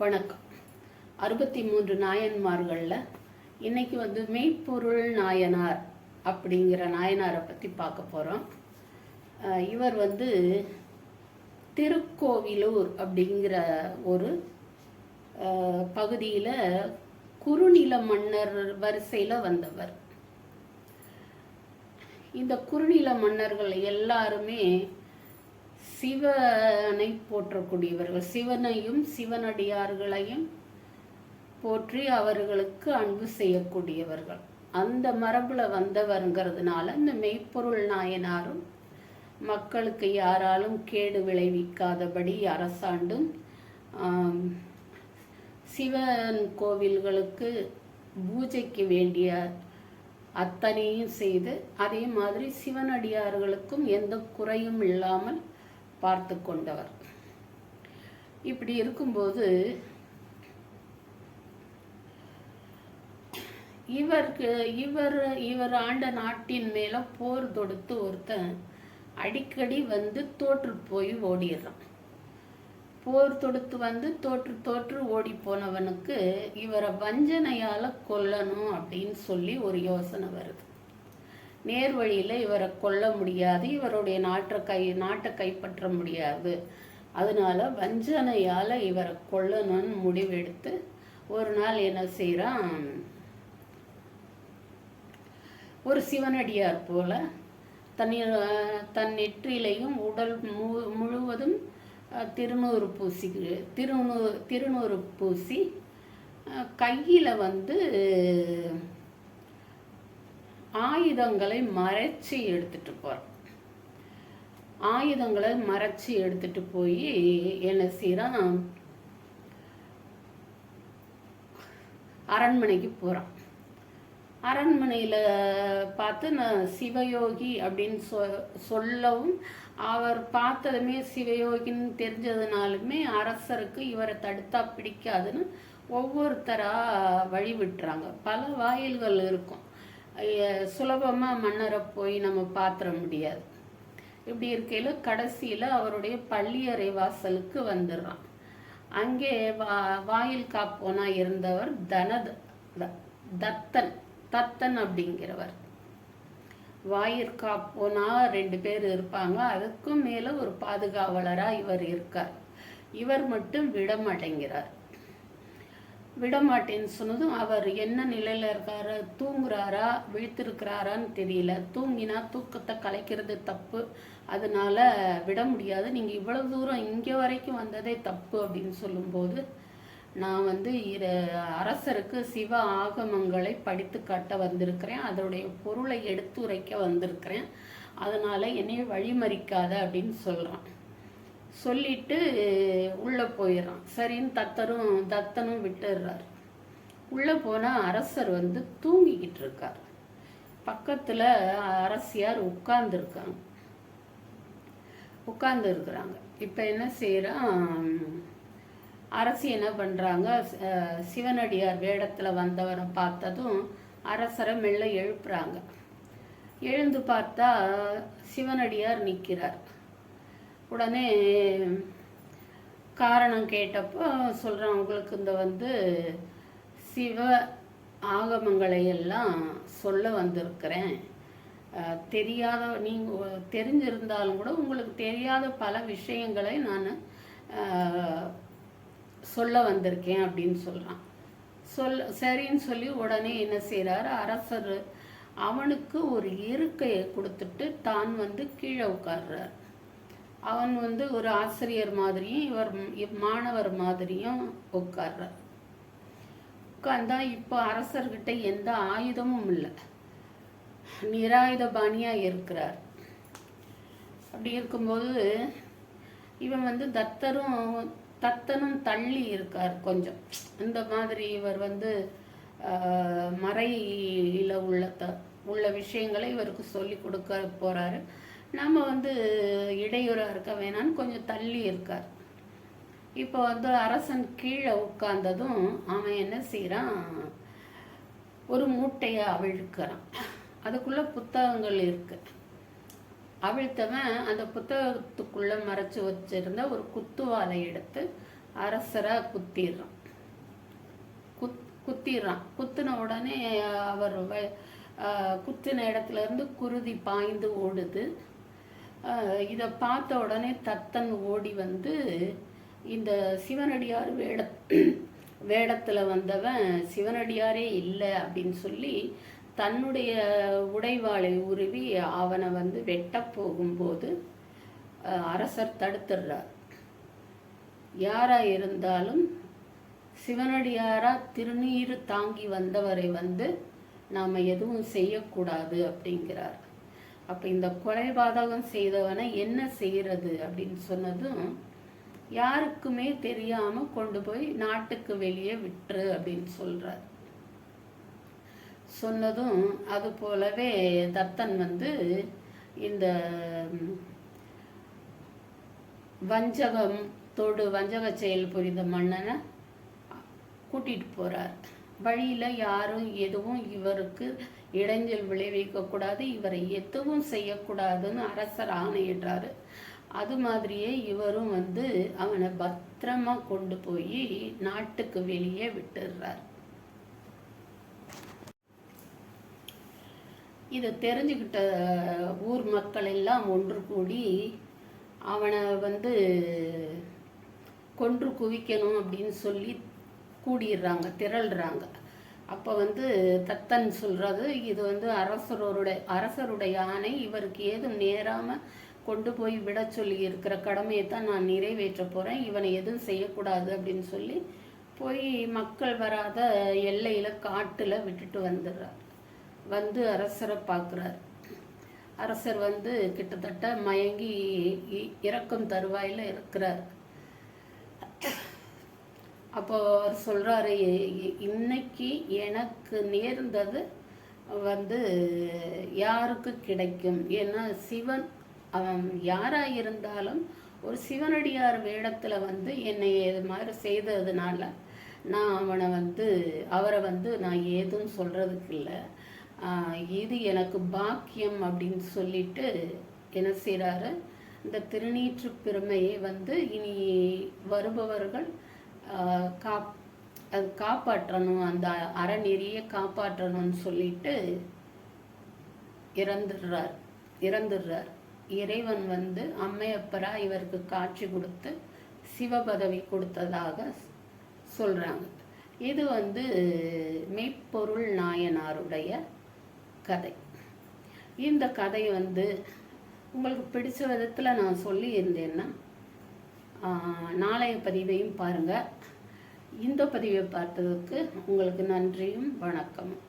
வணக்கம். அறுபத்தி மூன்று நாயன்மார்களில் இன்னைக்கு வந்து மெய்ப்பொருள் நாயனார் அப்படிங்கிற நாயனாரை பற்றி பார்க்க போகிறோம் இவர் வந்து திருக்கோவிலூர் அப்படிங்கிற ஒரு பகுதியில் குறுநில மன்னர் வரிசையில் வந்தவர். இந்த குறுநில மன்னர்கள் எல்லாருமே சிவனை போற்றக்கூடியவர்கள் சிவனையும் சிவனடியார்களையும் போற்றி அவர்களுக்கு அன்பு செய்யக்கூடியவர்கள். அந்த மரபில் வந்தவருங்கிறதுனால இந்த மெய்ப்பொருள் நாயனாரும் மக்களுக்கு யாராலும் கேடு விளைவிக்காதபடி அரசாண்டும் சிவன் கோவில்களுக்கு பூஜைக்கு வேண்டிய அத்தனையும் செய்து அதே மாதிரி சிவனடியார்களுக்கும் எந்த குறையும் இல்லாமல் பார்த்து கொண்டவர். இப்படி இருக்கும்போது இவருக்கு இவர் இவர் ஆண்ட நாட்டின் மேல போர் தொடுத்து ஒருத்தன் அடிக்கடி வந்து தோற்று போய் ஓடிடுறான். போர் தொடுத்து வந்து தோற்று தோற்று ஓடி போனவனுக்கு இவரை வஞ்சனையால கொல்லணும் அப்படின்னு சொல்லி ஒரு யோசனை வருது. நேர் வழியில் இவரை கொல்ல முடியாது இவருடைய நாட்டை கை நாட்டை கைப்பற்ற முடியாது. அதனால வஞ்சனையால் இவரை கொல்லணும்னு முடிவெடுத்து ஒரு நாள் என்ன செய்கிறான் ஒரு சிவனடியார் போல தன் தன் நெற்றிலையும் உடல் மு- முழுவதும் திருநூறு பூசி திருநூ திருநூறு பூசி கையில் வந்து ஆயுதங்களை மறைச்சி எடுத்துட்டு போகிறோம் ஆயுதங்களை மறைச்சி எடுத்துட்டு போய் என்ன செய்கிறான் அரண்மனைக்கு போகிறான் அரண்மனையில் பார்த்து நான் சிவயோகி அப்படின்னு சொ சொல்லவும் அவர் பார்த்ததுமே சிவயோகின்னு தெரிஞ்சதுனாலுமே அரசருக்கு இவரை தடுத்தா பிடிக்காதுன்னு ஒவ்வொருத்தராக வழி விட்டுறாங்க பல வாயில்கள் இருக்கும். சுலபமாக மன்னரை போய் நம்ம பாத்திர முடியாது. இப்படி இருக்கையில் கடைசியில் அவருடைய பள்ளியறை வாசலுக்கு வந்துடுறான். அங்கே வா வாயில் காப்போனா இருந்தவர் தனத த- தத்தன் தத்தன் அப்படிங்கிறவர். வாயிற்காப்போனா ரெண்டு பேர் இருப்பாங்க. அதுக்கும் மேலே ஒரு பாதுகாவலராக இவர் இருக்கார். இவர் மட்டும் விட விடமாட்டேன்னு சொன்னதும் அவர் என்ன நிலையில் இருக்காரு தூங்குறாரா விழித்திருக்கிறாரான்னு தெரியல. தூங்கினா தூக்கத்தை கலைக்கிறது தப்பு. அதனால விட முடியாது. நீங்கள் இவ்வளவு தூரம் இங்கே வரைக்கும் வந்ததே தப்பு அப்படின்னு சொல்லும்போது நான் வந்து இரு அரசருக்கு சிவ ஆகமங்களை படித்து காட்ட வந்திருக்கிறேன். அதனுடைய பொருளை எடுத்துரைக்க வந்திருக்கிறேன். அதனால என்னையை வழிமறிக்காத அப்படின்னு சொல்கிறான் சொல்லிட்டு உள்ளே போயிடுறான் சரின்னு தத்தரும் தத்தனும் விட்டுடுறார். உள்ளே போனால் அரசர் வந்து தூங்கிக்கிட்டு இருக்கார். பக்கத்தில் அரசியார் உட்கார்ந்துருக்காங்க. உட்கார்ந்து இருக்கிறாங்க இப்போ என்ன செய்கிறான் அரசி என்ன பண்ணுறாங்க சிவனடியார் வேடத்தில் வந்தவரை பார்த்ததும் அரசரை மெல்ல எழுப்புறாங்க. எழுந்து பார்த்தா சிவனடியார் நிற்கிறார் உடனே காரணம் கேட்டப்போ சொல்கிறேன் உங்களுக்கு இந்த வந்து சிவ ஆகமங்களை எல்லாம் சொல்ல வந்திருக்கிறேன். தெரியாத நீங்கள் தெரிஞ்சிருந்தாலும் கூட உங்களுக்கு தெரியாத பல விஷயங்களை நான் சொல்ல வந்திருக்கேன் அப்படின்னு சொல்கிறான் சொல் சரின்னு சொல்லி உடனே என்ன செய்கிறாரு அரசர் அவனுக்கு ஒரு இருக்கையை கொடுத்துட்டு தான் வந்து கீழே உட்கார்றார். அவன் வந்து ஒரு ஆசிரியர் மாதிரியும் இவர் மாணவர் மாதிரியும் உட்கார்றார். உட்கார்ந்தா இப்போ அரசர்கிட்ட எந்த ஆயுதமும் இல்லை. நிராயுத பாணியா இருக்கிறார். அப்படி இருக்கும்போது இவன் வந்து தத்தரும் தத்தனும் தள்ளி இருக்கார் கொஞ்சம். இந்த மாதிரி இவர் வந்து ஆஹ், மறையில உள்ள த உள்ள விஷயங்களை இவருக்கு சொல்லி கொடுக்க போறாரு. நாம் வந்து இடையூறா இருக்க வேணாம்னு கொஞ்சம் தள்ளி இருக்கார். இப்போ வந்து அரசன் கீழே உட்கார்ந்ததும் அவன் என்ன செய்கிறான் ஒரு மூட்டையை அவிழ்க்கிறான். அதுக்குள்ள புத்தகங்கள் இருக்கு. அவிழ்த்தவன் அந்த புத்தகத்துக்குள்ள மறைச்சு வச்சிருந்த ஒரு குத்துவாலை எடுத்து அரசராக குத்திடுறான். குத் குத்திடுறான். குத்தின உடனே அவர் ஆஹ் குத்தின இடத்துல இருந்து குருதி பாய்ந்து ஓடுது. இதை பார்த்த உடனே தத்தன் ஓடி வந்து இந்த சிவனடியார் வேட வேடத்தில் வந்தவன் சிவனடியாரே இல்லை அப்படின்னு சொல்லி தன்னுடைய உடைவாளை உருவி அவனை வந்து வெட்ட போகும்போது அரசர் தடுத்துடுறார். யாரா இருந்தாலும் சிவனடியாரா திருநீர் தாங்கி வந்தவரை வந்து நாம் எதுவும் செய்யக்கூடாது அப்படிங்கிறார். அப்போ இந்த கொலைபாதகம் செய்தவனை என்ன செய்கிறது அப்படின்னு சொன்னதும் யாருக்குமே தெரியாமல் கொண்டு போய் நாட்டுக்கு வெளியே விட்டுரு அப்படின்னு சொல்கிறார் சொன்னதும் அது போலவே தத்தன் வந்து இந்த வஞ்சகம் தொடு வஞ்சக செயல் புரிந்த மன்னனை கூட்டிகிட்டு போகிறார் வழியில் யாரும் எதுவும் இவருக்கு இடைஞ்சல் விளைவிக்கக்கூடாது இவரை எதுவும் செய்யக்கூடாதுன்னு அரசர் ஆணையிடுறாரு. அது மாதிரியே இவரும் வந்து அவனை பத்திரமா கொண்டு போய் நாட்டுக்கு வெளியே விட்டுடுறார். இதை தெரிஞ்சுக்கிட்ட ஊர் மக்கள் எல்லாம் ஒன்று கூடி அவனை வந்து கொன்று குவிக்கணும் அப்படின்னு சொல்லி கூடிடுறாங்க திரள்றாங்க. அப்போ வந்து தத்தன் சொல்கிறது இது வந்து அரசரோருடைய அரசருடைய ஆணை இவருக்கு ஏதும் நேராமல் கொண்டு போய் விட சொல்லி இருக்கிற கடமையை தான் நான் நிறைவேற்ற போகிறேன் இவனை எதுவும் செய்யக்கூடாது அப்படின்னு சொல்லி போய் மக்கள் வராத எல்லையில் காட்டில் விட்டுட்டு வந்துடுறார். வந்து அரசரை பார்க்குறார். அரசர் வந்து கிட்டத்தட்ட மயங்கி இ- இறக்கும் தருவாயில் இருக்கிறார். அப்போ அவர் சொல்றாரு இன்னைக்கு எனக்கு நேர்ந்தது வந்து யாருக்கு கிடைக்கும்? ஏன்னா சிவன் அவன் யாரா இருந்தாலும் ஒரு சிவனடியார் வேடத்துல வந்து என்னை இது மாதிரி செய்ததுனால நான் அவனை வந்து அவரை வந்து நான் ஏதும் சொல்றதுக்கு இல்லை. இது எனக்கு பாக்கியம் அப்படின்னு சொல்லிட்டு என்ன செய்கிறாரு இந்த திருநீற்று பெருமையை வந்து இனி வருபவர்கள் காப் அது காப்பாற்றணும் அந்த அறநெறியை காப்பாற்றணும்னு சொல்லிட்டு இறந்துடுறார். இறந்துடுறார். இறைவன் வந்து அம்மையப்பரா இவருக்கு காட்சி கொடுத்து சிவபதவி கொடுத்ததாக சொல்கிறாங்க இது வந்து மெய்ப்பொருள் நாயனாருடைய கதை. இந்த கதை வந்து உங்களுக்கு பிடிச்ச விதத்தில் நான் சொல்லியிருந்தேன்னா நாளைய பதிவையும் பாருங்கள் இந்த பதிவை பார்த்ததுக்கு உங்களுக்கு நன்றியும் வணக்கமும்